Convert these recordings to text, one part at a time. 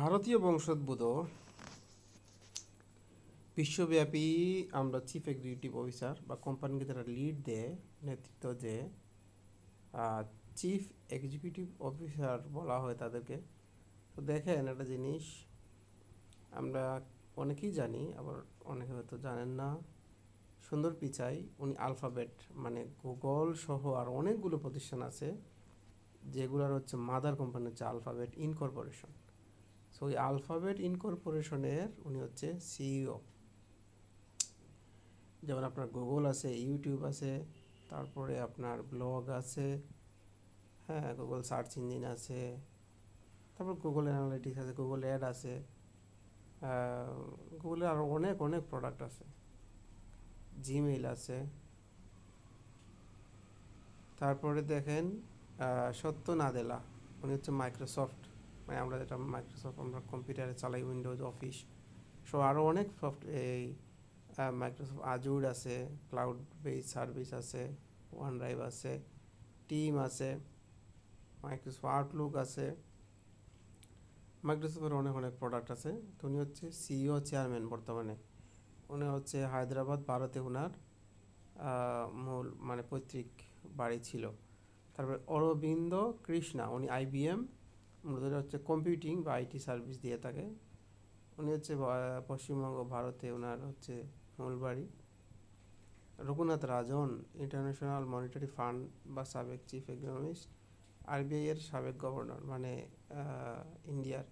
ভারতীয় বংশোদ্ভূত, বিশ্বব্যাপী আমরা চিফ এক্সিকিউটিভ অফিসার বা কোম্পানিকে তারা লিড দেয়, নেতৃত্ব যে চিফ এক্সিকিউটিভ অফিসার বলা হয় তাদেরকে। তো দেখেন একটা জিনিস, আমরা অনেকেই জানি, আবার অনেকে হয়তো জানেন না, সুন্দর পিচাই, উনি আলফাবেট মানে গুগল সহ আর অনেকগুলো প্রতিষ্ঠান আছে, যেগুলোর হচ্ছে মাদার কোম্পানি হচ্ছে আলফাবেট ইনকর্পোরেশন সো ওই আলফাবেট ইনকর্পোরেশনের উনি হচ্ছে সিইও যেমন আপনার গুগল আছে ইউটিউব আছে, তারপরে আপনার ব্লগ আছে হ্যাঁ গুগল সার্চ ইঞ্জিন আছে, তারপর গুগল অ্যানালিটিক্স আছে গুগল অ্যাড আছে গুগলের আরও অনেক অনেক প্রোডাক্ট আছে। জিমেইল আছে। তারপরে দেখেন সত্য নাদেলা উনি হচ্ছে মাইক্রোসফট মানে আমরা যেটা মাইক্রোসফট আমরা কম্পিউটারে চালাই উইন্ডোজ অফিস সো আরও অনেক সফট এই মাইক্রোসফট আজুর আছে ক্লাউড বেস সার্ভিস আছে ওয়ান ড্রাইভ আছে টিম আছে মাইক্রোসফট আউটলুক আছে মাইক্রোসফটের অনেক অনেক প্রোডাক্ট আছে। তো উনি হচ্ছে সিইও চেয়ারম্যান বর্তমানে। উনি হচ্ছে হায়দ্রাবাদ, ভারতে ওনার মূল মানে পৈতৃক বাড়ি ছিল। তারপরে অরবিন্দ কৃষ্ণা, উনি আইবিএম মূলত হচ্ছে কম্পিউটিং বা আইটি সার্ভিস দিয়ে থাকে। উনি হচ্ছে পশ্চিমবঙ্গ, ভারতে ওনার হচ্ছে মূল বাড়ি। Raghunath Rajan International Monetary Fund বা সাবেক চিফ ইকোনমিস্ট আরবিআই এর সাবেক গভর্নর মানে ইন্ডিয়ার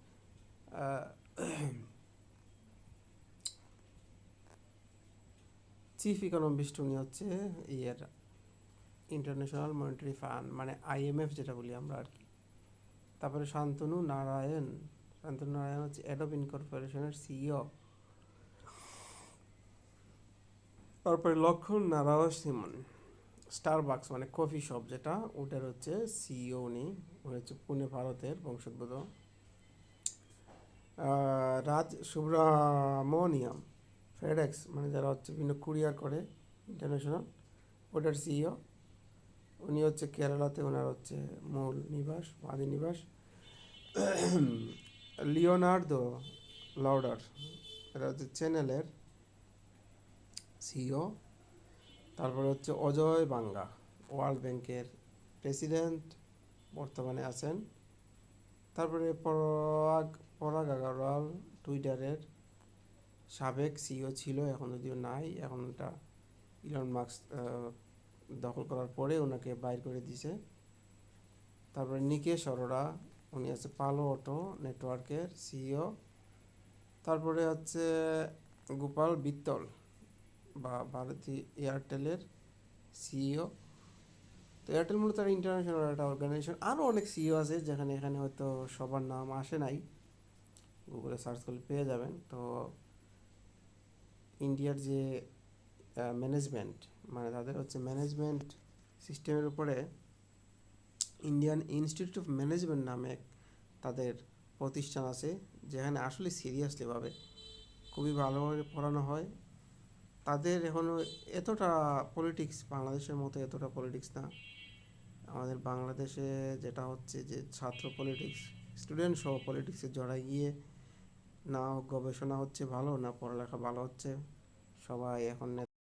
চিফ ইকোনমিস্ট উনি হচ্ছে ইয়ের ইন্টারন্যাশনাল মনিটারি ফান্ড মানে আইএমএফ যেটা বলি আমরা আর কি। তারপরে শান্তনু নারায়ণ শান্তনু নারায়ণ হচ্ছে অ্যাডব ইনকর্পোরেশনের সিইও তারপরে লক্ষণ নারায়ণ সিমন স্টারবাক্স মানে কফি শপ যেটা, ওটার হচ্ছে সিইও উনি উনি হচ্ছে পুনে ভারতের বংশোদ্ভূত। রাজ সুব্রামনিয়াম ফেডেক্স মানে যারা হচ্ছে বিভিন্ন কুরিয়ার করে ইন্টারন্যাশনাল ওটার সিইও উনি হচ্ছে কেরালাতে ওনার হচ্ছে মূল নিবাস আদি নিবাস। লিওনার্দো লাউডার এটা হচ্ছে চ্যানেলের সিও তারপরে হচ্ছে অজয় বাঙ্গা, ওয়ার্ল্ড ব্যাংকের প্রেসিডেন্ট, বর্তমানে আছেন। তারপরে পরাগ পরাগ আগারওয়াল টুইটারের সাবেক সিও ছিল, এখন যদিও নাই, এখন ওটা ইলন মার্কস দখল করার পরে ওনাকে বাইর করে দিছে। তারপরে নিকেশ অরোরা, উনি আছে পালো অটো নেটওয়ার্কের সিইও। তারপরে হচ্ছে গোপাল বিত্তল বা ভারতী এয়ারটেলের সিইও। তো এয়ারটেল মূলত ইন্টারন্যাশনাল একটা অর্গানাইজেশন আরও অনেক সিইও আছে যেখানে এখানে হয়তো সবার নাম আসে নাই। গুগলে সার্চ করলে পেয়ে যাবেন। তো ইন্ডিয়ার যে ম্যানেজমেন্ট মানে তাদের হচ্ছে ম্যানেজমেন্ট সিস্টেমের উপরে ইন্ডিয়ান ইনস্টিটিউট অফ ম্যানেজমেন্ট নামে এক তাদের প্রতিষ্ঠান আছে, যেখানে আসলে সিরিয়াসলি ভাবে খুবই ভালোভাবে পড়ানো হয়। তাদের এখনও এতটা পলিটিক্স বাংলাদেশের মতো এতটা পলিটিক্স না। আমাদের বাংলাদেশে যেটা হচ্ছে যে ছাত্র পলিটিক্স স্টুডেন্ট সহ পলিটিক্সে জড়াই গিয়ে না গবেষণা হচ্ছে ভালো, না পড়ালেখা ভালো হচ্ছে। সবাই এখন